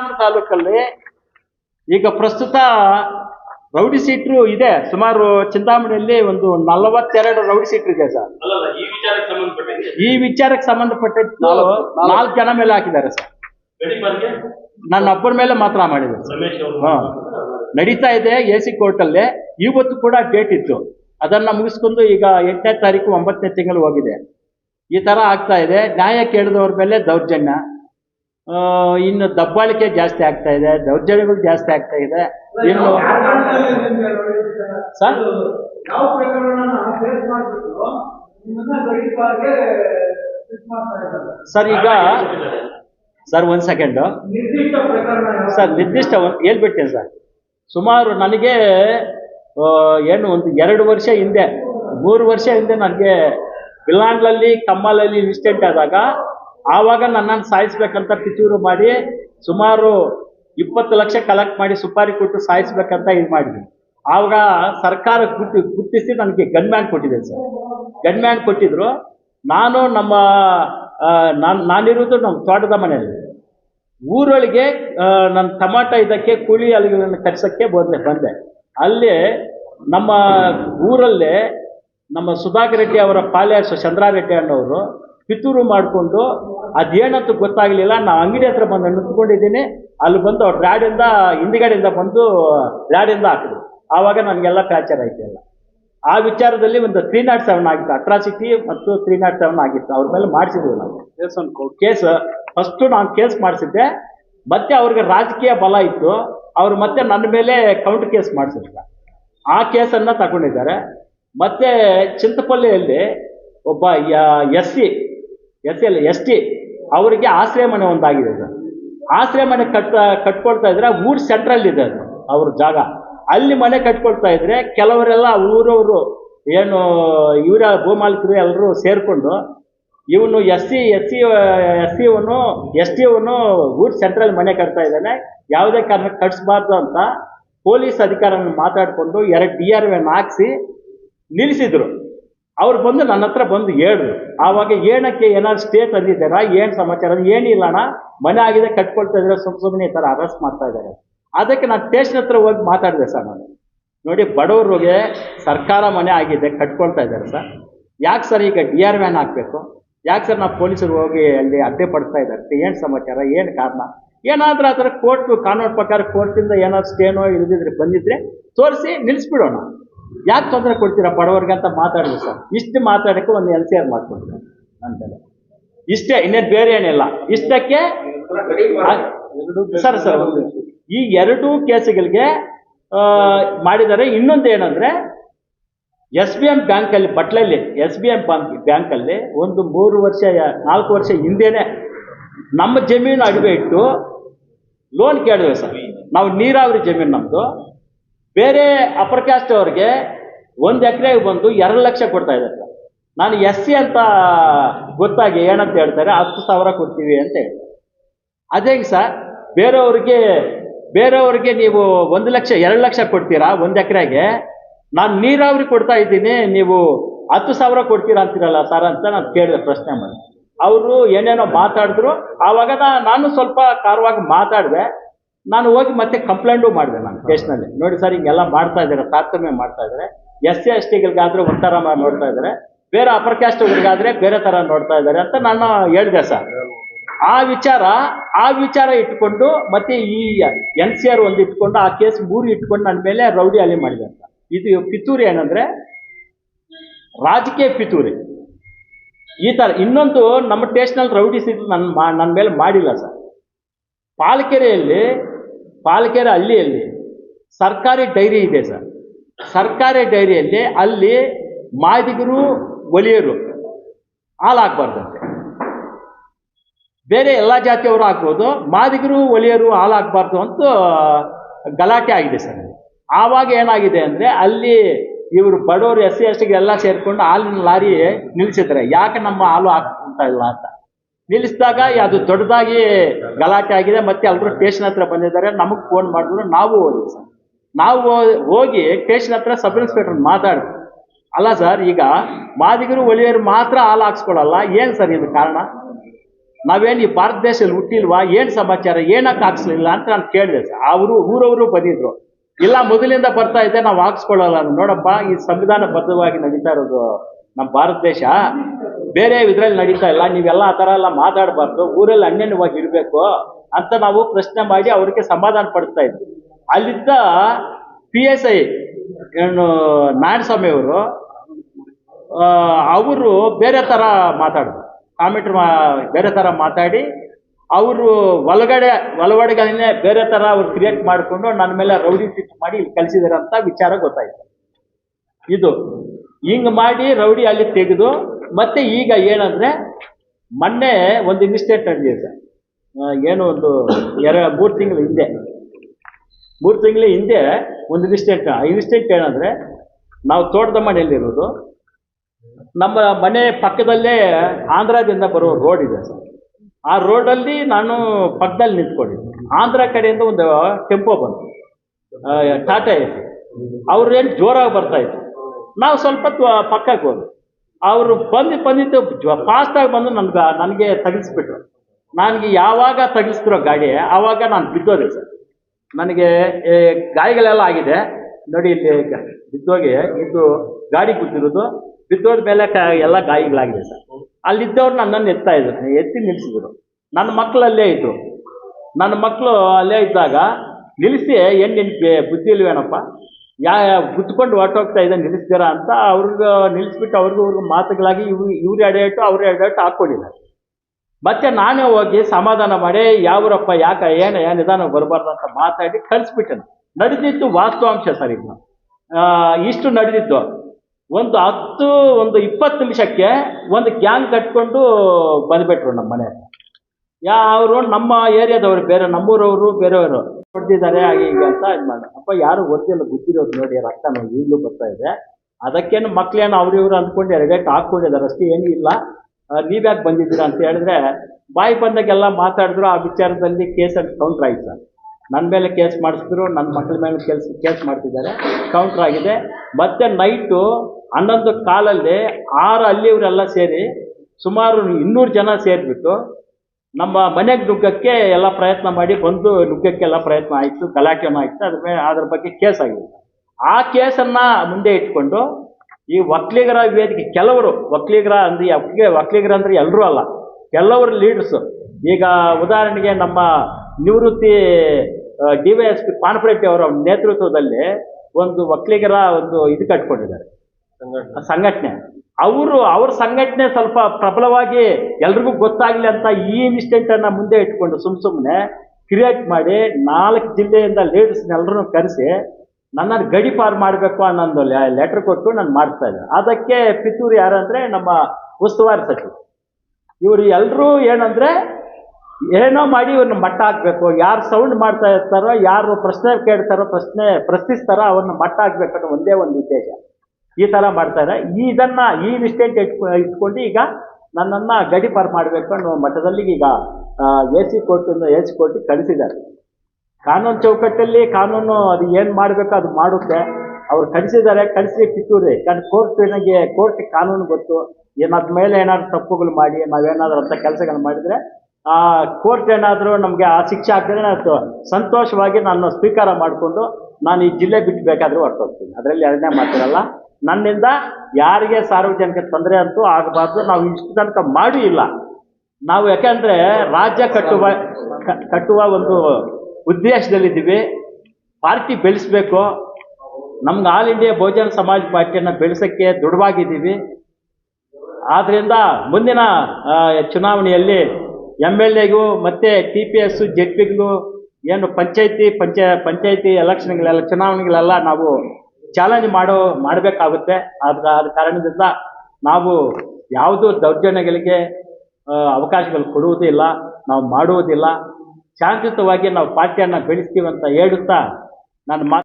ತಾಲೂಕಲ್ಲಿ ಈಗ ಪ್ರಸ್ತುತ ರೌಡಿ ಸೀಟ್ರು ಇದೆ. ಸುಮಾರು ಚಿಂತಾಮಣಿಯಲ್ಲಿ ಒಂದು ನಲವತ್ತೆರಡು ರೌಡಿ ಸೀಟ್ರು ಇದೆ ಸರ್. ಈ ವಿಚಾರಕ್ಕೆ ಸಂಬಂಧಪಟ್ಟ ನಾಲ್ಕು- ಜನ ಮೇಲೆ ಹಾಕಿದ್ದಾರೆ ಸರ್. ನನ್ನ ಒಬ್ಬರ ಮೇಲೆ ಮಾತ್ರ ಮಾಡಿದ್ದಾರೆ. ನಡೀತಾ ಇದೆ ಎ ಸಿ ಕೋರ್ಟಲ್ಲಿ. ಇವತ್ತು ಕೂಡ ಡೇಟ್ ಇತ್ತು. ಅದನ್ನ ಮುಗಿಸ್ಕೊಂಡು ಈಗ ಎಂಟನೇ ತಾರೀಕು ಒಂಬತ್ತನೇ ತಿಂಗಳು ಹೋಗಿದೆ. ಈ ತರ ಆಗ್ತಾ ಇದೆ. ನ್ಯಾಯ ಕೇಳಿದವ್ರ ಮೇಲೆ ದೌರ್ಜನ್ಯ. ಇನ್ನು ದಬ್ಬಾಳಿಕೆ ಜಾಸ್ತಿ ಆಗ್ತಾ ಇದೆ ದೌರ್ಜನ್ಯಗಳು ಜಾಸ್ತಿ ಆಗ್ತಾ ಇದೆ. ಇನ್ನು ಸರ್? ಈಗ ಸರ್ ಒಂದು ಸೆಕೆಂಡು ಸರ್ ನಿರ್ದಿಷ್ಟ ಹೇಳ್ಬಿಡ್ತೇನೆ ಸರ್. ಸುಮಾರು ನನಗೆ ಏನು ಒಂದು ಎರಡು ವರ್ಷ ಹಿಂದೆ ಮೂರು ವರ್ಷ ಹಿಂದೆ ನನಗೆ ಬಿಲ್ಲಾಂಡ್ಲಲ್ಲಿ ಕಮ್ಮಲಲ್ಲಿ ಇನ್ಸಿಡೆಂಟ್ ಆದಾಗ ಆವಾಗ ನನ್ನನ್ನು ಸಾಯಿಸ್ಬೇಕಂತ ಪಿತೂರು ಮಾಡಿ ಸುಮಾರು ಇಪ್ಪತ್ತು ಲಕ್ಷ ಕಲೆಕ್ಟ್ ಮಾಡಿ ಸುಪಾರಿ ಕೊಟ್ಟು ಸಾಯಿಸ್ಬೇಕಂತ ಇದು ಮಾಡಿದ್ವಿ. ಆವಾಗ ಸರ್ಕಾರ ಗುರ್ತಿ, ಗುರ್ತಿಸಿ ನನಗೆ ಗನ್ಮ್ಯಾನ್ ಕೊಟ್ಟಿದೆ ಸರ್. ಗನ್ಮ್ಯಾನ್ ಕೊಟ್ಟಿದ್ರು. ನಾನು ನಮ್ಮ ನಾನು, ನಾನಿರೋದು ನಮ್ಮ ತೋಟದ ಮನೆಯಲ್ಲಿ. ಊರೊಳಗೆ ನನ್ನ ಟಮಾಟ ಇದಕ್ಕೆ ಕೂಲಿ ಅಲ್ಲಿಗಳನ್ನು ಕಟ್ಸಕ್ಕೆ ಬಂದೆ ಬಂದೆ. ಅಲ್ಲಿ ನಮ್ಮ ಊರಲ್ಲೇ ನಮ್ಮ ಸುಧಾಕರ್ ರೆಡ್ಡಿ ಅವರ ಪಾಲ್ಯ ಚಂದ್ರಾರೆಡ್ಡಿ ಅನ್ನೋರು ಪಿತೂರು ಮಾಡಿಕೊಂಡು ಅದೇನಂತ ಗೊತ್ತಾಗಲಿಲ್ಲ. ನಾವು ಅಂಗಡಿ ಹತ್ರ ಬಂದು ನಿಂತ್ಕೊಂಡಿದ್ದೀನಿ ಅಲ್ಲಿ ಬಂದು ಅವ್ರು ರ್ಯಾಡಿಂದ ಹಿಂದ್ಗಡೆಯಿಂದ ಬಂದು ರ್ಯಾಡಿಂದ ಹಾಕಿದ್ರು. ಆವಾಗ ನನಗೆಲ್ಲ ಫ್ರ್ಯಾಕ್ಚರ್ ಆಯ್ತು ಎಲ್ಲ. ಆ ವಿಚಾರದಲ್ಲಿ ಒಂದು ತ್ರೀ ನಾಟ್ ಸೆವೆನ್ ಆಗಿತ್ತು. ಅಟ್ರಾಸಿಟಿ ಮತ್ತು ತ್ರೀ ನಾಟ್ ಸೆವೆನ್ ಆಗಿತ್ತು. ಅವ್ರ ಮೇಲೆ ಮಾಡಿಸಿದ್ವಿ ನಾವು. ಕೇಸ್ ಅನ್ಕೋ ಕೇಸ್ ಫಸ್ಟು ನಾನು ಕೇಸ್ ಮಾಡಿಸಿದ್ದೆ. ಮತ್ತೆ ಅವ್ರಿಗೆ ರಾಜಕೀಯ ಬಲ ಇತ್ತು. ಅವ್ರು ಮತ್ತೆ ನನ್ನ ಮೇಲೆ ಕೌಂಟರ್ ಕೇಸ್ ಮಾಡಿಸಿದ್ರು. ಆ ಕೇಸನ್ನು ತಗೊಂಡಿದ್ದಾರೆ. ಮತ್ತೆ ಚಿಂತಪಲ್ಲಿಯಲ್ಲಿ ಒಬ್ಬ S C S L, S T, ಅವರಿಗೆ ಆಶ್ರಯ ಮನೆ ಒಂದಾಗಿದೆ ಸರ್ ಆಶ್ರಯ ಮನೆ ಕಟ್ ಕಟ್ಕೊಳ್ತಾ ಇದ್ರೆ ಊರ್ ಸೆಂಟ್ರಲ್ ಇದೆ ಅದು, ಅವ್ರ ಜಾಗ. ಅಲ್ಲಿ ಮನೆ ಕಟ್ಕೊಳ್ತಾ ಇದ್ರೆ ಕೆಲವರೆಲ್ಲ ಊರವರು ಏನು, ಇವರ ಭೂಮಾಲಿಕರು ಎಲ್ಲರೂ ಸೇರಿಕೊಂಡು ಇವನು S C S C S C S T ಅವನು ಊರ್ ಸೆಂಟ್ರಲ್ ಮನೆ ಕಟ್ತಾ ಇದ್ದಾನೆ. ಯಾವುದೇ ಕಾರಣಕ್ಕೆ ಕಟ್ಸ್ಬಾರ್ದು ಅಂತ ಪೊಲೀಸ್ ಅಧಿಕಾರನ ಮಾತಾಡಿಕೊಂಡು ಎರಡು ಡಿ ಆರ್ ಎನ್ ಹಾಕ್ಸಿ ನಿಲ್ಲಿಸಿದ್ರು. ಅವ್ರು ಬಂದು ನನ್ನ ಹತ್ರ ಬಂದು ಹೇಳಿದ್ರು ಆವಾಗ ಏನಕ್ಕೆ ಏನಾದ್ರು ಸ್ಟೇ ತಂದಿದ್ದಾರಾ ಏನು ಸಮಾಚಾರ ಏನಿಲ್ಲ ಅಣ್ಣ, ಮನೆ ಆಗಿದೆ, ಕಟ್ಕೊಳ್ತಾ ಇದ್ದಾರೆ, ಸುಮ್ ಸುಮ್ಮನೆ ಈ ಥರ ಅರೆಸ್ಟ್ ಮಾಡ್ತಾ ಇದ್ದಾರೆ. ಅದಕ್ಕೆ ನಾನು ಸ್ಟೇಷನ್ ಹತ್ರ ಹೋಗಿ ಮಾತಾಡಿದೆ ಸರ್ ನಾನು. ನೋಡಿ, ಬಡವ್ರಿಗೆ ಸರ್ಕಾರ ಮನೆ ಆಗಿದೆ, ಕಟ್ಕೊಳ್ತಾ ಇದ್ದಾರೆ ಸರ್. ಯಾಕೆ ಸರ್ ಈಗ ಡಿ ಆರ್ ವ್ಯಾನ್ ಹಾಕಬೇಕು? ಯಾಕೆ ಸರ್ ನಾವು ಪೊಲೀಸರು ಹೋಗಿ ಅಲ್ಲಿ ಅಡ್ಡೆ ಪಡ್ತಾ ಇದ್ದಾರೆ? ಏನು ಸಮಾಚಾರ, ಏನು ಕಾರಣ? ಏನಾದರೂ ಆ ಥರ ಕೋರ್ಟ್ ಕಾನೂನು ಪ್ರಕಾರ ಕೋರ್ಟಿಂದ ಏನಾದ್ರು ಸ್ಟೇನೋ ಇಳಿದಿದ್ರೆ ಬಂದಿದ್ರೆ ತೋರಿಸಿ ನಿಲ್ಲಿಸ್ಬಿಡೋಣ ಯಾಕೆ ತೊಂದರೆ ಕೊಡ್ತೀರಾ ಬಡವರಿಗೆ ಅಂತ ಮಾತಾಡಿದ್ರು ಸರ್. ಇಷ್ಟು ಮಾತಾಡೋಕ್ಕೆ ಒಂದು ಎಲ್ ಸಿ ಆರ್ ಮಾಡ್ಕೊಡ್ತಾರೆ ಇಷ್ಟೇ, ಇನ್ನೇನು ಬೇರೆ ಏನಿಲ್ಲ. ಇಷ್ಟಕ್ಕೆ ಸರ್ ಸರ್ ಈ ಎರಡೂ ಕೇಸುಗಳಿಗೆ ಮಾಡಿದ್ದಾರೆ ಇನ್ನೊಂದು ಏನಂದ್ರೆ ಎಸ್ ಬಿ ಎಂ ಬ್ಯಾಂಕಲ್ಲಿ ಬಟ್ಲಲ್ಲಿ ಎಸ್ ಬಿ ಎಂ ಬ್ಯಾಂಕ್ ಬ್ಯಾಂಕಲ್ಲಿ ಒಂದು ಮೂರು ವರ್ಷ, ನಾಲ್ಕು ವರ್ಷ ಹಿಂದೆನೆ ನಮ್ಮ ಜಮೀನು ಅಡಿಗೆ ಇಟ್ಟು ಲೋನ್ ಕೇಳಿದ್ವಿ ಸರ್. ನಾವು ನೀರಾವರಿ ಜಮೀನು ನಮ್ಮದು ಬೇರೆ ಅಪರ್ ಕ್ಯಾಸ್ಟ್ ಅವ್ರಿಗೆ ಒಂದು ಎಕರೆಗೆ ಬಂದು ಎರಡು ಲಕ್ಷ ಕೊಡ್ತಾ ಇದ್ದಾರೆ ನಾನು ಎಸ್ ಸಿ ಅಂತ ಗೊತ್ತಾಗಿ ಏನಂತ ಹೇಳ್ತಾರೆ, ಹತ್ತು ಸಾವಿರ ಕೊಡ್ತೀವಿ ಅಂತ ಹೇಳ್ತಾರೆ ಅದೇ ಸರ್, ಬೇರೆಯವ್ರಿಗೆ ಬೇರೆಯವ್ರಿಗೆ ನೀವು ಒಂದು ಲಕ್ಷ, ಎರಡು ಲಕ್ಷ ಕೊಡ್ತೀರಾ ಒಂದು ಎಕರೆಗೆ? ನಾನು ನೀರಾವರಿ ಕೊಡ್ತಾ ಇದ್ದೀನಿ, ನೀವು ಹತ್ತು ಸಾವಿರ ಕೊಡ್ತೀರಾ ಅಂತೀರಲ್ಲ ಸರ್ ಅಂತ ನಾನು ಕೇಳಿದೆ ಪ್ರಶ್ನೆ ಮಾಡಿ. ಅವರು ಏನೇನೋ ಮಾತಾಡಿದ್ರು, ಆವಾಗ ನಾನು ಸ್ವಲ್ಪ ಕಾರವಾಗಿ ಮಾತಾಡಿದೆ. ನಾನು ಹೋಗಿ ಮತ್ತೆ ಕಂಪ್ಲೇಂಟು ಮಾಡಿದೆ ನಾನು ಕೇಸ್ನಲ್ಲಿ ನೋಡಿ ಸರ್ ಹಿಂಗೆಲ್ಲ ಮಾಡ್ತಾ ಇದ್ದಾರೆ ತಾರತಮ್ಯ ಮಾಡ್ತಾ ಇದ್ದಾರೆ. ಎಸ್ ಸಿ ಎಸ್ ಟಿಗಳಿಗಾದ್ರೆ ಒಂಥರ ನೋಡ್ತಾ ಇದ್ದಾರೆ. ಬೇರೆ ಅಪರ್ ಕ್ಯಾಸ್ಟ್ಗಳಿಗಾದ್ರೆ ಬೇರೆ ಥರ ನೋಡ್ತಾ ಇದ್ದಾರೆ ಅಂತ ನಾನು ಹೇಳಿದೆ ಸರ್. ಆ ವಿಚಾರ ಆ ವಿಚಾರ ಇಟ್ಕೊಂಡು ಮತ್ತೆ ಈ ಎನ್ ಸಿ ಆರ್ ಒಂದು ಇಟ್ಕೊಂಡು ಆ ಕೇಸ್ ಮೂರು ಇಟ್ಕೊಂಡು ನನ್ನ ಮೇಲೆ ರೌಡಿ ಅಲ್ಲಿ ಮಾಡಿದೆ ಅಂತ. ಇದು ಪಿತೂರಿ ಏನಂದ್ರೆ ರಾಜಕೀಯ ಪಿತೂರಿ. ಈ ಥರ ಇನ್ನೊಂದು ನಮ್ಮ ಟೇಸ್ಟ್ನಲ್ಲಿ ರೌಡಿ ಸಿಟ್ಟು ನನ್ನ ಮಾ ನನ್ನ ಮೇಲೆ ಮಾಡಿಲ್ಲ ಸರ್. ಪಾಲಕೆರೆಯಲ್ಲಿ ಪಾಲಕೆರೆ ಹಳ್ಳಿಯಲ್ಲಿ ಸರ್ಕಾರಿ ಡೈರಿ ಇದೆ ಸರ್. ಸರ್ಕಾರಿ ಡೈರಿಯಲ್ಲಿ ಅಲ್ಲಿ ಮಾದಿಗರು, ಒಲಿಯರು ಹಾಲು ಬೇರೆ ಎಲ್ಲ ಜಾತಿಯವರು ಹಾಕ್ಬೋದು, ಮಾದಿಗರು, ಒಲಿಯರು ಹಾಲು ಹಾಕ್ಬಾರ್ದು ಅಂತ ಗಲಾಟೆ ಆಗಿದೆ ಸರ್. ಆವಾಗ ಏನಾಗಿದೆ ಅಂದರೆ ಅಲ್ಲಿ ಇವರು ಬಡವರು ಎಸ್ ಸಿ ಎಸ್ ಎಲ್ಲ ಸೇರಿಕೊಂಡು ಹಾಲಿನ ಲಾರಿ ನಿಲ್ಲಿಸಿದ್ರೆ ಯಾಕೆ ನಮ್ಮ ಹಾಲು ಹಾಕ್ತಾ ಇಲ್ಲ ಅಂತ? ನಿಲ್ಲಿಸಿದಾಗ ಅದು ದೊಡ್ಡದಾಗಿ ಗಲಾಟೆ ಆಗಿದೆ. ಮತ್ತೆ ಎಲ್ಲರೂ ಸ್ಟೇಷನ್ ಹತ್ರ ಬಂದಿದ್ದಾರೆ. ನಮಗೆ ಫೋನ್ ಮಾಡಿದ್ರು. ನಾವು ಹೋದ್ವಿ ಸರ್. ನಾವು ಹೋಗಿ ಸ್ಟೇಷನ್ ಹತ್ರ ಸಬ್ ಇನ್ಸ್ಪೆಕ್ಟರ್ ಮಾತಾಡಿದ್ವಿ. ಅಲ್ಲ ಸರ್, ಈಗ ಮಾದಿಗರು, ಒಲಿಯರು ಮಾತ್ರ ಹಾಲು ಹಾಕ್ಸ್ಕೊಳಲ್ಲ ಏನು ಸರ್ ಇದು ಕಾರಣ? ನಾವೇನು ಈ ಭಾರತ ದೇಶದಲ್ಲಿ ಹುಟ್ಟಿಲ್ವಾ? ಏನು ಸಮಾಚಾರ? ಏನಕ್ಕೆ ಹಾಕ್ಸ್ಲಿಲ್ಲ ಅಂತ ನಾನು ಕೇಳಿದೆ ಸರ್. ಅವರು, ಊರವರು ಬಂದಿದ್ರು. ಇಲ್ಲ, ಮೊದಲಿಂದ ಬರ್ತಾ ಇದೆ. ನಾವು ಹಾಕ್ಸ್ಕೊಳ್ಳಲ್ಲ. ನೋಡಪ್ಪ, ಈ ಸಂವಿಧಾನ ಬದ್ಧವಾಗಿ ನಡೀತಾ ಇರೋದು ನಮ್ಮ ಭಾರತ ದೇಶ. ಬೇರೆ ಇದ್ರಲ್ಲಿ ನಡೀತಾ ಇಲ್ಲ, ನೀವೆಲ್ಲ ಆ ಥರ ಎಲ್ಲ ಮಾತಾಡಬಾರ್ದು, ಊರಲ್ಲಿ ಅನ್ಯನ್ಯವಾಗಿ ಇರಬೇಕು ಅಂತ ನಾವು ಪ್ರಶ್ನೆ ಮಾಡಿ ಅವ್ರಿಗೆ ಸಮಾಧಾನ ಪಡಿಸ್ತಾ ಇದ್ವಿ. ಅಲ್ಲಿದ್ದ ಪಿ ಎಸ್ ಐ ಏನು, ನಾರಾಯಣಸ್ವಾಮಿ ಅವರು ಅವರು ಬೇರೆ ಥರ ಮಾತಾಡಿದ್ರು. ಕಾಮೆಂಟ್ ಮಾ, ಬೇರೆ ಥರ ಮಾತಾಡಿ, ಅವರು ಒಳಗಡೆ ಒಳಗಡೆಗಳನ್ನೇ ಬೇರೆ ಥರ ಅವ್ರು ಕ್ರಿಯೇಟ್ ಮಾಡಿಕೊಂಡು ನನ್ನ ಮೇಲೆ ರೌಡಿ ಸಿಟ್ ಮಾಡಿ ಇಲ್ಲಿ ಕಲಿಸಿದಾರೆ ಅಂತ ವಿಚಾರ ಗೊತ್ತಾಯ್ತು. ಇದು, ಹಿಂಗ್ ಮಾಡಿ ರೌಡಿ ಅಲ್ಲಿ ತೆಗೆದು ಮತ್ತೆ ಈಗ ಏನಂದ್ರೆ ಮೊನ್ನೆ ಒಂದು ಇನ್ಸಿಡೆಂಟ್ ನಡೆದಿದೆ ಏನು ಒಂದು ಎರಡು, ಮೂರು ತಿಂಗಳ ಹಿಂದೆ. ಮೂರು ತಿಂಗಳ ಹಿಂದೆ ಒಂದು ಇನ್ಸಿಡೆಂಟ್ ಆ ಇನ್ಸಿಡೆಂಟ್ ಏನಂದ್ರೆ ನಾವು ತೋಟದ ಮನೆಯಲ್ಲಿರೋದು ನಮ್ಮ ಮನೆ ಪಕ್ಕದಲ್ಲೇ ಆಂಧ್ರದಿಂದ ಬರೋ ರೋಡ್ ಇದೆ ಸರ್. ಆ ರೋಡಲ್ಲಿ ನಾನು ಪಕ್ಕದಲ್ಲಿ ನಿಂತ್ಕೊಂಡಿದ್ದೆ. ಆಂಧ್ರ ಕಡೆಯಿಂದ ಒಂದು ಟೆಂಪೋ ಬಂತು. ಟಾಟಾ ಎ ಸಿ ಅವ್ರೇನು ಜೋರಾಗಿ ಬರ್ತಾ ಇತ್ತು ನಾವು ಸ್ವಲ್ಪ ಪಕ್ಕಕ್ಕೆ ಹೋದ್ವಿ. ಅವರು ಬಂದು ಬಂದಿದ್ದು ಫಾಸ್ಟಾಗಿ ಬಂದು ನನ್ಗೆ, ನನಗೆ ತಗಿಸ್ಬಿಟ್ರು. ನನಗೆ ಯಾವಾಗ ತಗಿಸ್ತಿರೋ ಗಾಡಿ ಆವಾಗ ನಾನು ಬಿದ್ದೋದೆ ಸರ್. ನನಗೆ ಗಾಯಗಳೆಲ್ಲ ಆಗಿದೆ. ನೋಡಿ ಇಲ್ಲಿ ಬಿದ್ದೋಗಿ, ಇದು ಗಾಡಿ ಕೂತಿರೋದು ಬಿದ್ದೋದ ಮೇಲೆ ಕ, ಎಲ್ಲ ಗಾಯಗಳಾಗಿದೆ ಸರ್. ಅಲ್ಲಿದ್ದವ್ರು ನನ್ನನ್ನು ಎತ್ತಾ ಇದ್ರು. ಎತ್ತಿ ನಿಲ್ಲಿಸಿದ್ರು ನನ್ನ ಮಕ್ಕಳು ಅಲ್ಲೇ ಇದ್ದರು ನನ್ನ ಮಕ್ಕಳು ಅಲ್ಲೇ ಇದ್ದಾಗ ನಿಲ್ಲಿಸಿ ಹೆಣ್ಣು ಬುದ್ಧಿ ಇಲ್ವೇನಪ್ಪ? ಯಾ ಗುದ್ಕೊಂಡು ಹೊರ್ಟೋಗ್ತಾ ಇದೆ ನಿಲ್ಲಿಸ್ತೀರಾ ಅಂತ ಅವ್ರಿಗೆ ನಿಲ್ಲಿಸ್ಬಿಟ್ಟು ಅವ್ರಿಗೂ ಅವ್ರಿಗೂ ಮಾತುಗಳಾಗಿ ಇವ್ ಇವ್ರು ಎಡೆಯಟ್ಟು ಅವ್ರು ಎಡೆಯಟ್ಟು ಹಾಕ್ಕೊಂಡಿದ್ದಾರೆ ಮತ್ತೆ ನಾನೇ ಹೋಗಿ ಸಮಾಧಾನ ಮಾಡಿ ಯಾವ್ರಪ್ಪ ಯಾಕ ಏನು ಏನು ನಿಧಾನ ಬರಬಾರ್ದು ಅಂತ ಮಾತಾಡಿ ಕಳಿಸ್ಬಿಟ್ಟೆ ನಡೆದಿದ್ದು ವಾಸ್ತವಾಂಶ ಸರ್ ಆ, ಇಷ್ಟು ನಡೆದಿದ್ದು. ಒಂದು ಹತ್ತು ಒಂದು ಇಪ್ಪತ್ತು ನಿಮಿಷಕ್ಕೆ ಒಂದು ಗ್ಯಾಂಗ್ ಕಟ್ಕೊಂಡು ಬಂದ್ಬಿಟ್ರು ನಮ್ಮ ಮನೆ. ಯಾ ಅವರು ನಮ್ಮ ಏರಿಯಾದವರು ಬೇರೆ ನಮ್ಮೂರವರು ಬೇರೆಯವರು. ಹೊಡೆದಿದ್ದಾರೆ ಹಾಗೆ ಈಗ ಅಂತ ಇದು ಮಾಡಿ ಅಪ್ಪ, ಯಾರು ಗೊತ್ತಿಲ್ಲ, ಗೊತ್ತಿರೋದು ನೋಡಿ, ರಕ್ತ ನಾವು ಈಗಲೂ ಬರ್ತಾ ಇದೆ. ಅದಕ್ಕೇನು ಮಕ್ಳೇನು ಅವ್ರು ಇವ್ರು ಅಂದ್ಕೊಂಡು ಎರಡೇಟ್ ಹಾಕ್ಕೊಂಡಿದ್ದಾರೆ. ಅಷ್ಟೇ ಏನೂ ಇಲ್ಲ. ನೀವ್ಯಾಕೆ ಬಂದಿದ್ದೀರಾ ಅಂತ ಹೇಳಿದ್ರೆ, ಬಾಯಿ ಬಂದಾಗೆಲ್ಲ ಮಾತಾಡಿದ್ರು, ಆ ವಿಚಾರದಲ್ಲಿ ಕೇಸಲ್ಲಿ ಕೌಂಟ್ರ್ ಆಯ್ತು ಸರ್. ನನ್ನ ಮೇಲೆ ಕೇಸ್ ಮಾಡಿಸಿದ್ರು ನನ್ನ ಮಕ್ಕಳ ಮೇಲೆ ಕೇಸ್ ಕೇಸ್ ಮಾಡ್ತಿದ್ದಾರೆ. ಕೌಂಟ್ರ್ ಆಗಿದೆ. ಮತ್ತೆ ನೈಟು ಹನ್ನೊಂದು ಕಾಲಲ್ಲಿ ಆರು ಅಲ್ಲಿ ಇವರೆಲ್ಲ ಸೇರಿ ಸುಮಾರು ಇನ್ನೂರು ಜನ ಸೇರಿಬಿಟ್ಟು ನಮ್ಮ ಮನೆಗೆ ನುಗ್ಗಕ್ಕೆ ಎಲ್ಲ ಪ್ರಯತ್ನ ಮಾಡಿ ಬಂದು ನುಗ್ಗಕ್ಕೆಲ್ಲ ಪ್ರಯತ್ನ ಆಯಿತು ಗಲಾಟೆನೂ ಆಯಿತು ಅದ್ರ ಮೇಲೆ ಅದ್ರ ಬಗ್ಗೆ ಕೇಸ್ ಆಗಿದೆ ಆ ಕೇಸನ್ನು ಮುಂದೆ ಇಟ್ಕೊಂಡು ಈ ವಕ್ಲಿಗರ ವೇದಿಕೆ ಕೆಲವರು ವಕ್ಲಿಗರ ಅಂದ್ರೆ ಒಕ್ಕಲಿಗ ಒಕ್ಕಲಿಗರ ಅಂದ್ರೆ ಎಲ್ಲರೂ ಅಲ್ಲ ಕೆಲವರು ಲೀಡರ್ಸು ಈಗ ಉದಾಹರಣೆಗೆ ನಮ್ಮ ನಿವೃತ್ತಿ D Y S P Panpareddy ಅವರ ನೇತೃತ್ವದಲ್ಲಿ ಒಂದು ಒಕ್ಕಲಿಗರ ಒಂದು ಇದು ಕಟ್ಕೊಂಡಿದ್ದಾರೆ. ಸಂಘಟನೆ. ಅವರು, ಅವ್ರ ಸಂಘಟನೆ ಸ್ವಲ್ಪ ಪ್ರಬಲವಾಗಿ ಎಲ್ರಿಗೂ ಗೊತ್ತಾಗಲಿ ಅಂತ ಈ ಇನ್ಸ್ಟೆಂಟನ್ನು ಮುಂದೆ ಇಟ್ಕೊಂಡು ಸುಮ್ ಸುಮ್ಮನೆ ಕ್ರಿಯೇಟ್ ಮಾಡಿ ನಾಲ್ಕು ಜಿಲ್ಲೆಯಿಂದ ಲೇಡೀಸ್ನೆಲ್ಲರೂ ಕರೆಸಿ ನನ್ನನ್ನು ಗಡಿಪಾರು ಮಾಡಬೇಕು ಅನ್ನೊಂದು ಲೆಟರ್ ಕೊಟ್ಟು ನಾನು ಮಾಡ್ತಾ ಇದ್ದೆ ಅದಕ್ಕೆ ಪಿತೂರು ಯಾರಂದರೆ ನಮ್ಮ ಉಸ್ತುವಾರಿ ಸಚಿವರು. ಇವರು ಎಲ್ಲರೂ ಏನಂದ್ರೆ ಏನೋ ಮಾಡಿ ಇವ್ರನ್ನ ಮಟ್ಟ ಹಾಕಬೇಕು. ಯಾರು ಸೌಂಡ್ ಮಾಡ್ತಾ ಇರ್ತಾರೋ, ಯಾರು ಪ್ರಶ್ನೆ ಕೇಳ್ತಾರೋ, ಪ್ರಶ್ನೆ ಪ್ರಶ್ನಿಸ್ತಾರೋ ಅವ್ರನ್ನ ಮಟ್ಟ ಹಾಕ್ಬೇಕನ್ನೋ ಒಂದೇ ಒಂದು ಉದ್ದೇಶ. ಈ ಥರ ಮಾಡ್ತಾರೆ ಇದನ್ನು ಈ ಮಿಸ್ಟೇಕ್ ಇಟ್ಕೊ, ಇಟ್ಕೊಂಡು ಈಗ ನನ್ನನ್ನು ಗಡಿಪಾರು ಮಾಡಬೇಕು ಅನ್ನೋ ಮಠದಲ್ಲಿ ಈಗ ಎ ಸಿ ಕೋರ್ಟನ್ನು ಎ ಸಿ ಕೋರ್ಟಿಗೆ ಕಳಿಸಿದ್ದಾರೆ. ಕಾನೂನು ಚೌಕಟ್ಟಲ್ಲಿ ಕಾನೂನು ಅದು ಏನು ಮಾಡಬೇಕು ಅದು ಮಾಡುತ್ತೆ. ಅವ್ರು ಕಳಿಸಿದ್ದಾರೆ, ಕಳಿಸಿ ಕಿತ್ತೂರಿ ಕೋರ್ಟ್ ನನಗೆ ಕೋರ್ಟ್ ಕಾನೂನು ಗೊತ್ತು. ಏನಾದ ಮೇಲೆ ಏನಾದ್ರು ತಪ್ಪುಗಳು ಮಾಡಿ, ನಾವೇನಾದರೂ ಅಂತ ಕೆಲಸಗಳು ಮಾಡಿದರೆ, ಆ, ಕೋರ್ಟ್ ಏನಾದರೂ ನಮಗೆ ಆ ಶಿಕ್ಷೆ ಹಾಕಿದ್ರೆ ಅದು ಸಂತೋಷವಾಗಿ ನಾನು ಸ್ವೀಕಾರ ಮಾಡಿಕೊಂಡು ನಾನು ಈ ಜಿಲ್ಲೆ ಬಿಟ್ಟು ಬೇಕಾದರೂ ಹೊರಟೋಗ್ತೀನಿ. ಅದರಲ್ಲಿ ಎರಡನೇ ಮಾತಿರಲ್ಲ. ನನ್ನಿಂದ ಯಾರಿಗೆ ಸಾರ್ವಜನಿಕ ತೊಂದರೆ ಅಂತೂ ಆಗಬಾರ್ದು, ನಾವು ಇಷ್ಟು ತನಕ ಮಾಡೂ ಇಲ್ಲ. ನಾವು ಯಾಕೆಂದರೆ ರಾಜ್ಯ ಕಟ್ಟುವ ಕಟ್ಟುವ ಒಂದು ಉದ್ದೇಶದಲ್ಲಿದ್ದೀವಿ. ಪಾರ್ಟಿ ಬೆಳೆಸ್ಬೇಕು. ನಮ್ಗೆ ಆಲ್ ಇಂಡಿಯಾ ಬಹುಜನ ಸಮಾಜ ಪಾರ್ಟಿಯನ್ನು ಬೆಳೆಸೋಕ್ಕೆ ದೃಢವಾಗಿದ್ದೀವಿ. ಆದ್ದರಿಂದ ಮುಂದಿನ ಚುನಾವಣೆಯಲ್ಲಿ ಎಂ ಎಲ್ ಎಗೂ ಮತ್ತು ಟಿ ಪಿ ಎಸ್ಸು ಜೆಡ್ ಪಿಗೂ ಏನು ಪಂಚಾಯತಿ ಪಂಚಾಯ ಪಂಚಾಯತಿ ಎಲೆಕ್ಷನ್ಗಳೆಲ್ಲ ಚುನಾವಣೆಗಳೆಲ್ಲ ನಾವು ಚಾಲೆಂಜ್ ಮಾಡೋ, ಮಾಡಬೇಕಾಗುತ್ತೆ. ಆದ ಆದ ಕಾರಣದಿಂದ ನಾವು ಯಾವುದು ದೌರ್ಜನ್ಯಗಳಿಗೆ ಅವಕಾಶಗಳು ಕೊಡುವುದಿಲ್ಲ, ನಾವು ಮಾಡುವುದಿಲ್ಲ. ಶಾಂತಿಯುತವಾಗಿ ನಾವು ಪಾರ್ಟಿಯನ್ನು ಬೆಳೆಸ್ತೀವಿ ಅಂತ ಹೇಳುತ್ತಾ ನಾನು ಮಾ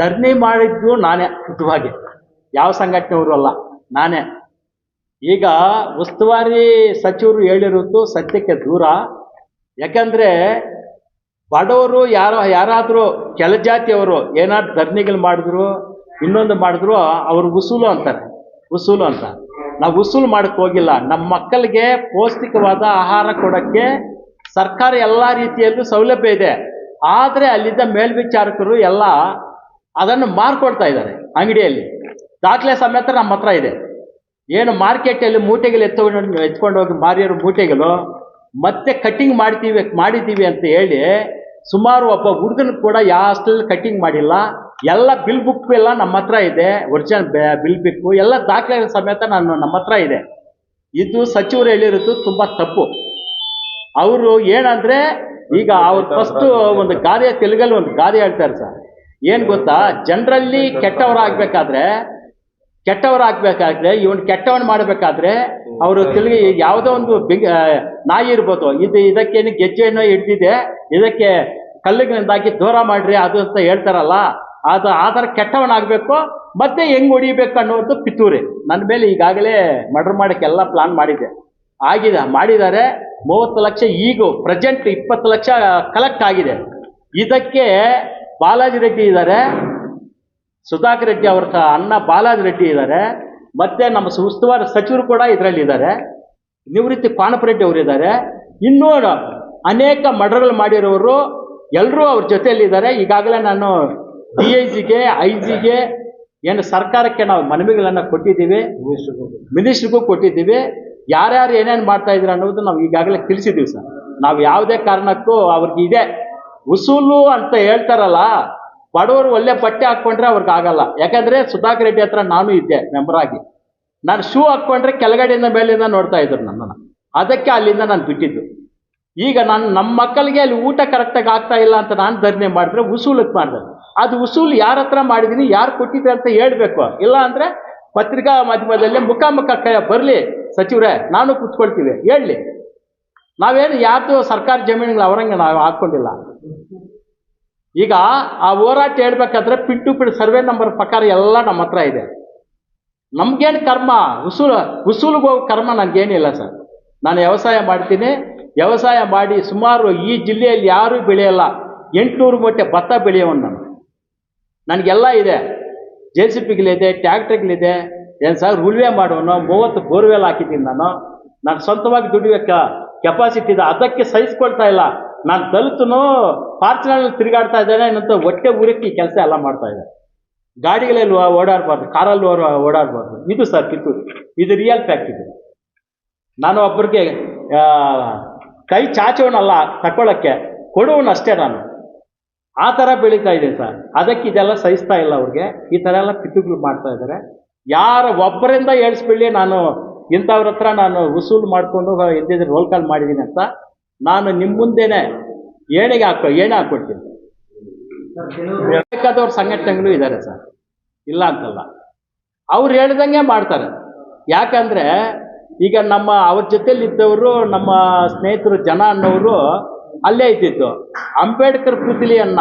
ಧರಣಿ ಮಾಡಿದ್ದು ನಾನೇ ಖುದ್ವಾಗಿ ಯಾವ ಸಂಘಟನೆಯವರು ಅಲ್ಲ, ನಾನೇ. ಈಗ ಉಸ್ತುವಾರಿ ಸಚಿವರು ಹೇಳಿರೋದು ಸತ್ಯಕ್ಕೆ ದೂರ. ಯಾಕಂದ್ರೆ ಬಡವರು ಯಾರೋ ಯಾರಾದರೂ ಕೆಲ ಜಾತಿಯವರು ಏನಾದ್ರು ಧರಣಿಗಳು ಮಾಡಿದ್ರು, ಇನ್ನೊಂದು ಮಾಡಿದ್ರು, ಅವ್ರು ಉಸೂಲು ಅಂತಾರೆ. ಉಸೂಲು ಅಂತ. ನಾವು ಉಸೂಲು ಮಾಡಕ್ ಹೋಗಿಲ್ಲ. ನಮ್ಮ ಮಕ್ಕಳಿಗೆ ಪೌಷ್ಟಿಕವಾದ ಆಹಾರ ಕೊಡಕ್ಕೆ ಸರ್ಕಾರ ಎಲ್ಲ ರೀತಿಯಲ್ಲೂ ಸೌಲಭ್ಯ ಇದೆ. ಆದರೆ ಅಲ್ಲಿದ್ದ ಮೇಲ್ವಿಚಾರಕರು ಎಲ್ಲ ಅದನ್ನು ಮಾರ್ಕೊಡ್ತಾ ಇದ್ದಾರೆ ಅಂಗಡಿಯಲ್ಲಿ. ದಾಖಲೆ ಸಮೇತ ನಮ್ಮ ಹತ್ರ ಇದೆ. ಏನು ಮಾರ್ಕೆಟಲ್ಲಿ ಮೂಟೆಗಳು ಎತ್ತ ಎತ್ಕೊಂಡು ಹೋಗಿ ಮಾರಿಯರು ಮೂಟೆಗಳು ಮತ್ತೆ ಕಟ್ಟಿಂಗ್ ಮಾಡ್ತೀವಿ, ಮಾಡಿದ್ದೀವಿ ಅಂತ ಹೇಳಿ ಸುಮಾರು ಒಬ್ಬ ಹುಡುಗನ ಕೂಡ ಯಾವ ಹಾಸ್ಟೆಲ್ ಕಟ್ಟಿಂಗ್ ಮಾಡಿಲ್ಲ. ಎಲ್ಲ ಬಿಲ್ ಬುಕ್ ಎಲ್ಲ ನಮ್ಮ ಹತ್ರ ಇದೆ ಒರಿಜಿನಲ್ ಬಿಲ್ ಬುಕ್ಕು ಎಲ್ಲ ದಾಖಲೆ ಸಮೇತ ನಾನು ನಮ್ಮ ಹತ್ರ ಇದೆ. ಇದು ಸಚಿವರು ಹೇಳಿರೋದು ತುಂಬ ತಪ್ಪು. ಅವರು ಏನಂದ್ರೆ ಈಗ ಅವ್ರು ಫಸ್ಟ್ ಒಂದು ಗಾದೆ, ತೆಲುಗಲ್ಲಿ ಒಂದು ಗಾದೆ ಹೇಳ್ತಾರೆ ಸರ್. ಏನು ಗೊತ್ತಾ? ಜನರಲ್ಲಿ ಕೆಟ್ಟವರಾಗಬೇಕಾದ್ರೆ ಕೆಟ್ಟವರಾಗಬೇಕಾದ್ರೆ, ಇವನು ಕೆಟ್ಟವನ್ ಮಾಡಬೇಕಾದ್ರೆ ಅವರು ತಿರುಗಿ ಯಾವುದೋ ಒಂದು ಆ, ನಾಯಿ ಇರ್ಬೋದು. ಇದು ಇದಕ್ಕೇನು ಗೆಜ್ಜೆಯನ್ನು ಹಿಡ್ದಿದೆ. ಇದಕ್ಕೆ ಕಲ್ಲಿನಿಂದಾಕಿ ದೂರ ಮಾಡ್ರಿ ಅದು ಅಂತ ಹೇಳ್ತಾರಲ್ಲ. ಅದು ಆ ಥರ ಕೆಟ್ಟವನಾಗಬೇಕು. ಮತ್ತೆ ಹೆಂಗ್ ಹೊಡಿಬೇಕು ಅನ್ನೋದು ಪಿತೂರಿ. ನನ್ನ ಮೇಲೆ ಈಗಾಗಲೇ ಮರ್ಡರ್ ಮಾಡೋಕ್ಕೆಲ್ಲ ಪ್ಲಾನ್ ಮಾಡಿದೆ. ಆಗಿದೆ ಮಾಡಿದ್ದಾರೆ. ಮೂವತ್ತು ಲಕ್ಷ ಈಗ ಪ್ರೆಸೆಂಟ್ ಇಪ್ಪತ್ತು ಲಕ್ಷ ಕಲೆಕ್ಟ್ ಆಗಿದೆ. ಇದಕ್ಕೆ ಬಾಲಾಜಿ ರೆಡ್ಡಿ ಇದ್ದಾರೆ. ಸುಧಾಕರ್ ರೆಡ್ಡಿ ಅವ್ರ ಅಣ್ಣ ಬಾಲಾಜಿ ರೆಡ್ಡಿ ಇದ್ದಾರೆ. ಮತ್ತೆ ನಮ್ಮ ಉಸ್ತುವಾರಿ ಸಚಿವರು ಕೂಡ ಇದರಲ್ಲಿ ಇದ್ದಾರೆ. ನಿವೃತ್ತಿ ಪಾನಪರೆಡ್ಡಿ ಅವರು ಇದ್ದಾರೆ. ಇನ್ನೂ ಅನೇಕ ಮರ್ಡರ್ಗಳು ಮಾಡಿರೋರು ಎಲ್ಲರೂ ಅವ್ರ ಜೊತೆಯಲ್ಲಿದ್ದಾರೆ ಈಗಾಗಲೇ ನಾನು ಡಿ ಐ ಜಿಗೆ ಐ ಜಿಗೆ ಏನು ಸರ್ಕಾರಕ್ಕೆ ನಾವು ಮನವಿಗಳನ್ನು ಕೊಟ್ಟಿದ್ದೀವಿ. ಮಿನಿಸ್ಟ್ರಿಗೂ ಕೊಟ್ಟಿದ್ದೀವಿ. ಯಾರ್ಯಾರು ಏನೇನು ಮಾಡ್ತಾ ಇದ್ರು ಅನ್ನೋದು ನಾವು ಈಗಾಗಲೇ ತಿಳಿಸಿದ್ದೀವಿ ಸರ್. ನಾವು ಯಾವುದೇ ಕಾರಣಕ್ಕೂ ಅವ್ರಿಗೆ ಇದೆ ಉಸೂಲು ಅಂತ ಹೇಳ್ತಾರಲ್ಲ ಬಡವರು ಒಳ್ಳೆ ಬಟ್ಟೆ ಹಾಕೊಂಡ್ರೆ ಅವ್ರಿಗೆ ಆಗಲ್ಲ. ಯಾಕಂದ್ರೆ ಸುಧಾಕರ್ ರೆಡ್ಡಿ ಹತ್ರ ನಾನು ಇದ್ದೆ ಮೆಂಬರ್ ಆಗಿ. ನಾನು ಶೂ ಹಾಕೊಂಡ್ರೆ ಕೆಳಗಡೆಯಿಂದ ಮೇಲಿಂದ ನೋಡ್ತಾ ಇದ್ರು ನನ್ನನ್ನು. ಅದಕ್ಕೆ ಅಲ್ಲಿಂದ ನಾನು ಬಿಟ್ಟಿದ್ದು. ಈಗ ನಾನು ನಮ್ಮ ಮಕ್ಕಳಿಗೆ ಅಲ್ಲಿ ಊಟ ಕರೆಕ್ಟಾಗಿ ಆಗ್ತಾ ಇಲ್ಲ ಅಂತ ನಾನು ಧರ್ಮೆ ಮಾಡಿದ್ರೆ ಉಸೂಲಕ್ಕೆ ಮಾಡಿದೆ. ಅದು ಉಸೂಲು ಯಾರ ಹತ್ರ ಮಾಡಿದ್ದೀನಿ ಯಾರು ಕೊಟ್ಟಿದ್ರೆ ಅಂತ ಹೇಳಬೇಕು. ಇಲ್ಲ ಅಂದರೆ ಪತ್ರಿಕಾ ಮಾಧ್ಯಮದಲ್ಲಿ ಮುಖಾಮುಖ ಕೈ ಬರಲಿ ಸಚಿವರೇ, ನಾನು ಕೂತ್ಕೊಳ್ತೀವಿ ಹೇಳಲಿ ನಾವೇನು ಯಾರ್ದು ಸರ್ಕಾರಿ ಜಮೀನುಗಳು ಅವರಂಗೆ ನಾವು ಹಾಕ್ಕೊಂಡಿಲ್ಲ. ಈಗ ಆ ಹೋರಾಟ ಹೇಳ್ಬೇಕಾದ್ರೆ pin to pin survey number ಪ್ರಕಾರ ಎಲ್ಲ ನಮ್ಮ ಹತ್ರ ಇದೆ. ನಮಗೇನು ಕರ್ಮ? ಉಸೂಲು, ಉಸೂಲಿಗೆ ಹೋಗೋ ಕರ್ಮ ನನಗೇನಿಲ್ಲ ಸರ್. ನಾನು ವ್ಯವಸಾಯ ಮಾಡ್ತೀನಿ. ವ್ಯವಸಾಯ ಮಾಡಿ ಸುಮಾರು ಈ ಜಿಲ್ಲೆಯಲ್ಲಿ ಯಾರೂ ಬೆಳೆಯಲ್ಲ. ಎಂಟುನೂರು ಮೂಟೆ ಭತ್ತ ಬೆಳೆಯೋನು ನಾನು. ನನಗೆಲ್ಲ ಇದೆ. ಜೆ ಸಿ ಪಿಗಳಿದೆ, ಟ್ಯಾಕ್ಟ್ರಿಗಳಿದೆ. ಏನು ಸರ್ ಉಳ್ವೆ ಮಾಡೋನು, ಮೂವತ್ತು ಬೋರ್ವೆಲ್ ಹಾಕಿದ್ದೀನಿ ನಾನು. ನಾನು ಸ್ವಂತವಾಗಿ ದುಡಿಯೋ ಕೆಪಾಸಿಟಿ ಇದೆ. ಅದಕ್ಕೆ ಸಹಿಸ್ಕೊಳ್ತಾ ಇಲ್ಲ. ನಾನು ದಲಿತನು ಫಾರ್ಚುನಲ್ಲಿ ತಿರುಗಾಡ್ತಾ ಇದ್ದೇನೆ ಏನಂತ ಹೊಟ್ಟೆ ಊರಕ್ಕೆ ಕೆಲಸ ಎಲ್ಲ ಮಾಡ್ತಾ ಇದ್ದಾರೆ ಗಾಡಿಗಳಲ್ಲಿ ಓಡಾಡಬಾರ್ದು, ಕಾರಲ್ಲಿ ಓಡಾಡಬಾರ್ದು. ಇದು ಸರ್ ಕಿತ್ತೂರು. ಇದು ರಿಯಲ್ ಫ್ಯಾಕ್ಟ್ ಇದು. ನಾನು ಒಬ್ಬರಿಗೆ ಕೈ ಚಾಚೋನಲ್ಲ ತಗೊಳ್ಳೋಕ್ಕೆ ಕೊಡುವನಷ್ಟೇ ನಾನು. ಆ ಥರ ಬೆಳೀತಾ ಇದ್ದೀನಿ ಸರ್. ಅದಕ್ಕೆ ಇದೆಲ್ಲ ಸಹಿಸ್ತಾ ಇಲ್ಲ ಅವ್ರಿಗೆ. ಈ ಥರ ಎಲ್ಲ ಪಿತುಗಳು ಮಾಡ್ತಾ ಇದ್ದಾರೆ. ಯಾರ ಒಬ್ಬರಿಂದ ಹೇಳಿಸ್ಬಿಡ್ಲಿ ನಾನು ಇಂಥವ್ರ ಹತ್ರ ನಾನು ವಸೂಲು ಮಾಡಿಕೊಂಡು ಇದ್ದಿದ್ರೆ ರೋಲ್ ಕಾಲ್ ಮಾಡಿದ್ದೀನಿ ಅಂತ. ನಾನು ನಿಮ್ಮ ಮುಂದೆನೆ ಏಣಿಗೆ ಹಾಕೋ, ಏಣೆ ಹಾಕ್ಕೊಡ್ತೀನಿ. ಬೇಕಾದವ್ರ ಸಂಘಟನೆಗಳು ಇದ್ದಾರೆ ಸರ್. ಇಲ್ಲ ಅಂತಲ್ಲ. ಅವ್ರು ಹೇಳ್ದಂಗೆ ಮಾಡ್ತಾರೆ. ಯಾಕಂದ್ರೆ ಈಗ ನಮ್ಮ ಅವ್ರ ಜೊತೆಲಿ ಇದ್ದವರು ನಮ್ಮ ಸ್ನೇಹಿತರು ಜನ ಅನ್ನೋರು ಅಲ್ಲೇ ಇದ್ದಿದ್ದು. ಅಂಬೇಡ್ಕರ್ ಪುತ್ಲಿಯನ್ನ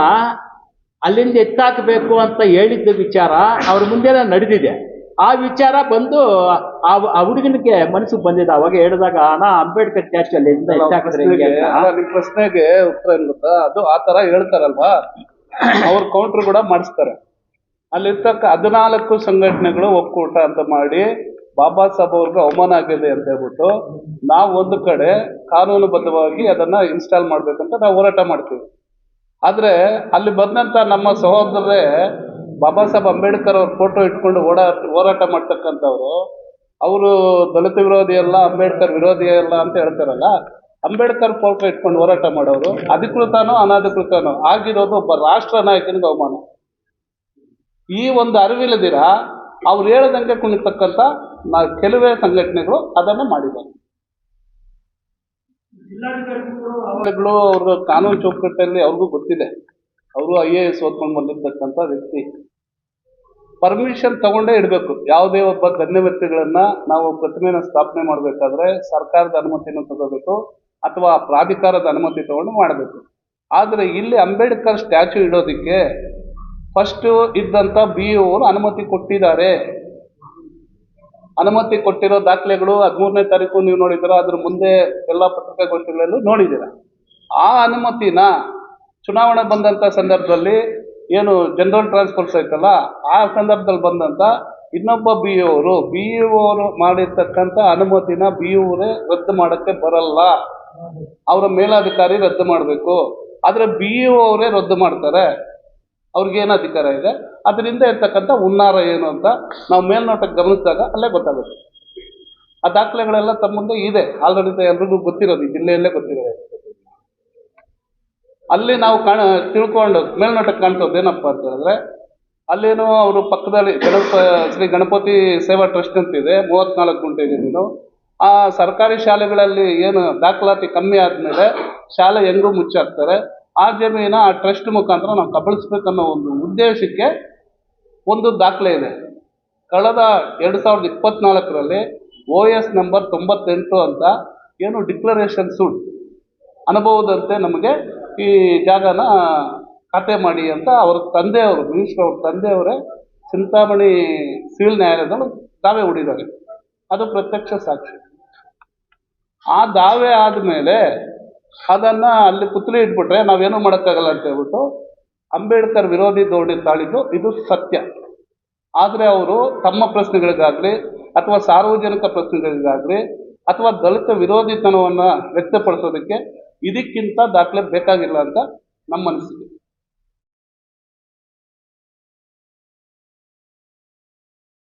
ಅಲ್ಲಿಂದ ಎತ್ತಾಕಬೇಕು ಅಂತ ಹೇಳಿದ್ದ ವಿಚಾರ ಅವ್ರ ಮುಂದೆನೇ ನಡೆದಿದೆ. ಆ ವಿಚಾರ ಬಂದು ಆ ಹುಡುಗನಿಗೆ ಮನಸ್ಸು ಬಂದಿದ್ದ ಅವಾಗ ಹೇಳಿದಾಗ ಅಣ್ಣ ಅಂಬೇಡ್ಕರ್ ಕ್ಯಾಸ್ಟ್ ಅಲ್ಲಿ ನಿಮ್ ಪ್ರಶ್ನೆಗೆ ಉತ್ತರ ಏನ್ ಗೊತ್ತಾ? ಅದು ಆ ತರ ಹೇಳ್ತಾರಲ್ವಾ? ಅವ್ರ ಕೌಂಟರ್ ಕೂಡ ಮಾಡಿಸ್ತಾರೆ. ಅಲ್ಲಿರ್ತಕ್ಕ ಹದಿನಾಲ್ಕು ಸಂಘಟನೆಗಳು ಒಕ್ಕೂಟ ಅಂತ ಮಾಡಿ ಬಾಬಾ ಸಾಹೇಬ್ ಅವ್ರಿಗೆ ಅವಮಾನ ಆಗಿದೆ ಅಂತ ಹೇಳ್ಬಿಟ್ಟು ನಾವು ಒಂದು ಕಡೆ ಕಾನೂನುಬದ್ಧವಾಗಿ ಅದನ್ನ ಇನ್ಸ್ಟಾಲ್ ಮಾಡ್ಬೇಕಂತ ನಾವು ಹೋರಾಟ ಮಾಡ್ತೀವಿ. ಆದ್ರೆ ಅಲ್ಲಿ ಬಂದಂತ ನಮ್ಮ ಸಹೋದರರೇ ಬಾಬಾ ಸಾಹೇಬ್ ಅಂಬೇಡ್ಕರ್ ಅವ್ರ ಫೋಟೋ ಇಟ್ಕೊಂಡು ಓಡಾ ಹೋರಾಟ ಮಾಡ್ತಕ್ಕಂಥವ್ರು, ಅವರು ದಲಿತ ವಿರೋಧಿ ಅಲ್ಲ, ಅಂಬೇಡ್ಕರ್ ವಿರೋಧಿ ಅಲ್ಲ ಅಂತ ಹೇಳ್ತಾರಲ್ಲ, ಅಂಬೇಡ್ಕರ್ ಫೋಟೋ ಇಟ್ಕೊಂಡು ಹೋರಾಟ ಮಾಡೋರು, ಅಧಿಕೃತನೋ ಅನಧಿಕೃತನೋ ಆಗಿರೋದು ಒಬ್ಬ ರಾಷ್ಟ್ರ ನಾಯಕನಿಗೆ ಅವಮಾನ. ಈ ಒಂದು ಅರಿವಿಲ್ಲದಿರ ಅವ್ರು ಹೇಳದಂಗೆ ಕುಣಿತಕ್ಕಂಥ ನಾ ಕೆಲವೇ ಸಂಘಟನೆಗಳು ಅದನ್ನು ಮಾಡಿದ್ದಾರೆ. ಅವ್ರ ಕಾನೂನು ಚೌಕಟ್ಟಲ್ಲಿ ಅವ್ರಿಗೂ ಗೊತ್ತಿದೆ. ಅವರು ಐ ಎ ಎಸ್ ಓದ್ಕೊಂಡು ಬಂದಿರ್ತಕ್ಕಂಥ ವ್ಯಕ್ತಿ. ಪರ್ಮಿಷನ್ ತಗೊಂಡೇ ಇಡಬೇಕು. ಯಾವುದೇ ಒಬ್ಬ ಗಣ್ಯ ವ್ಯಕ್ತಿಗಳನ್ನ ನಾವು ಪ್ರತಿಮೆಯನ್ನು ಸ್ಥಾಪನೆ ಮಾಡಬೇಕಾದ್ರೆ ಸರ್ಕಾರದ ಅನುಮತಿಯನ್ನು ತಗೋಬೇಕು ಅಥವಾ ಪ್ರಾಧಿಕಾರದ ಅನುಮತಿ ತಗೊಂಡು ಮಾಡಬೇಕು. ಆದರೆ ಇಲ್ಲಿ ಅಂಬೇಡ್ಕರ್ ಸ್ಟ್ಯಾಚು ಇಡೋದಕ್ಕೆ ಫಸ್ಟ್ ಇದ್ದಂಥ ಬಿ ಅವರು ಅನುಮತಿ ಕೊಟ್ಟಿದ್ದಾರೆ. ಅನುಮತಿ ಕೊಟ್ಟಿರೋ ದಾಖಲೆಗಳು ಹದಿಮೂರನೇ ತಾರೀಕು ನೀವು ನೋಡಿದ್ದೀರಾ, ಅದ್ರ ಮುಂದೆ ಎಲ್ಲ ಪತ್ರಿಕಾಗೋಷ್ಠಿಗಳಲ್ಲೂ ನೋಡಿದ್ದೀರಾ. ಆ ಅನುಮತಿನ ಚುನಾವಣೆ ಬಂದಂಥ ಸಂದರ್ಭದಲ್ಲಿ ಏನು ಜನರಲ್ ಟ್ರಾನ್ಸ್ಫರ್ಸ್ ಐತಲ್ಲ, ಆ ಸಂದರ್ಭದಲ್ಲಿ ಬಂದಂಥ ಇನ್ನೊಬ್ಬ ಬಿ ಇ ಅವರು ಬಿ ಇ ಅವರು ಮಾಡಿರ್ತಕ್ಕಂಥ ಅನುಮತಿನ ಬಿ ಅವರೇ ರದ್ದು ಮಾಡಕ್ಕೆ ಬರಲ್ಲ. ಅವರ ಮೇಲಾಧಿಕಾರಿ ರದ್ದು ಮಾಡಬೇಕು. ಆದರೆ ಬಿ ಇ ಅವರೇ ರದ್ದು ಮಾಡ್ತಾರೆ. ಅವ್ರಿಗೇನು ಅಧಿಕಾರ ಇದೆ? ಅದರಿಂದ ಇರ್ತಕ್ಕಂಥ ಹುನ್ನಾರ ಏನು ಅಂತ ನಾವು ಮೇಲ್ನೋಟಕ್ಕೆ ಗಮನಿಸಿದಾಗ ಅಲ್ಲೇ ಗೊತ್ತಾಗುತ್ತೆ. ಆ ದಾಖಲೆಗಳೆಲ್ಲ ತಮ್ಮ ಮುಂದೆ ಇದೆ ಆಲ್ರೆಡಿ ಎಲ್ರಿಗೂ ಗೊತ್ತಿರೋದು ಈ ಜಿಲ್ಲೆಯಲ್ಲೇ ಗೊತ್ತಿರೋದು. ಅಲ್ಲಿ ನಾವು ಕಾಣ, ತಿಳ್ಕೊಂಡು, ಮೇಲ್ನೋಟಕ್ಕೆ ಕಾಣ್ತದ್ದು ಏನಪ್ಪ ಅಂತ ಹೇಳಿದ್ರೆ, ಅಲ್ಲೇನೋ ಅವರು ಪಕ್ಕದಲ್ಲಿ ಗಣಪ, ಶ್ರೀ ಗಣಪತಿ ಸೇವಾ ಟ್ರಸ್ಟ್ ಅಂತಿದೆ ಮೂವತ್ನಾಲ್ಕು ಗುಂಟೆ ಜಮೀನು ಆ ಸರ್ಕಾರಿ ಶಾಲೆಗಳಲ್ಲಿ ಏನು ದಾಖಲಾತಿ ಕಮ್ಮಿ ಆದಮೇಲೆ ಶಾಲೆ ಹೆಂಗೂ ಮುಚ್ಚಾಕ್ತಾರೆ. ಆ ಜಮೀನ ಆ ಟ್ರಸ್ಟ್ ಮುಖಾಂತರ ನಾವು ಕಬಳಿಸ್ಬೇಕನ್ನೋ ಒಂದು ಉದ್ದೇಶಕ್ಕೆ ಒಂದು ದಾಖಲೆ ಇದೆ. ಕಳೆದ ಎರಡು ಸಾವಿರದ ಇಪ್ಪತ್ನಾಲ್ಕರಲ್ಲಿ ಓ ಎಸ್ ನಂಬರ್ ತೊಂಬತ್ತೆಂಟು ಅಂತ ಏನು ಡಿಕ್ಲರೇಷನ್ ಸೂಟ್ ಅನುಭವದಂತೆ ನಮಗೆ ಈ ಜಾಗನ ಖಾತೆ ಮಾಡಿ ಅಂತ ಅವ್ರ ತಂದೆಯವರು, ಮಿನಿಸ್ಟರ್ ಅವ್ರ ತಂದೆಯವರೇ ಚಿಂತಾಮಣಿ ಸಿವಿಲ್ ನ್ಯಾಯಾಲಯದಲ್ಲಿ ದಾವೆ ಹೂಡಿದ್ದಾರೆ. ಅದು ಪ್ರತ್ಯಕ್ಷ ಸಾಕ್ಷಿ. ಆ ದಾವೆ ಆದಮೇಲೆ ಅದನ್ನು ಅಲ್ಲಿ ಪುತ್ಲಿ ಇಟ್ಬಿಟ್ರೆ ನಾವೇನು ಮಾಡೋಕ್ಕಾಗಲ್ಲ ಅಂತ ಹೇಳ್ಬಿಟ್ಟು ಅಂಬೇಡ್ಕರ್ ವಿರೋಧಿ ಧೋರಣೆ ತಾಳಿದ್ದು ಇದು ಸತ್ಯ. ಆದರೆ ಅವರು ತಮ್ಮ ಪ್ರಶ್ನೆಗಳಿಗಾಗಲಿ ಅಥವಾ ಸಾರ್ವಜನಿಕ ಪ್ರಶ್ನೆಗಳಿಗಾಗಲಿ ಅಥವಾ ದಲಿತ ವಿರೋಧಿತನವನ್ನು ವ್ಯಕ್ತಪಡಿಸೋದಕ್ಕೆ ಇದಕ್ಕಿಂತ ದಾಖಲೆ ಬೇಕಾಗಿಲ್ಲ ಅಂತ ನಮ್ಮ ಅನಿಸಿಕೆ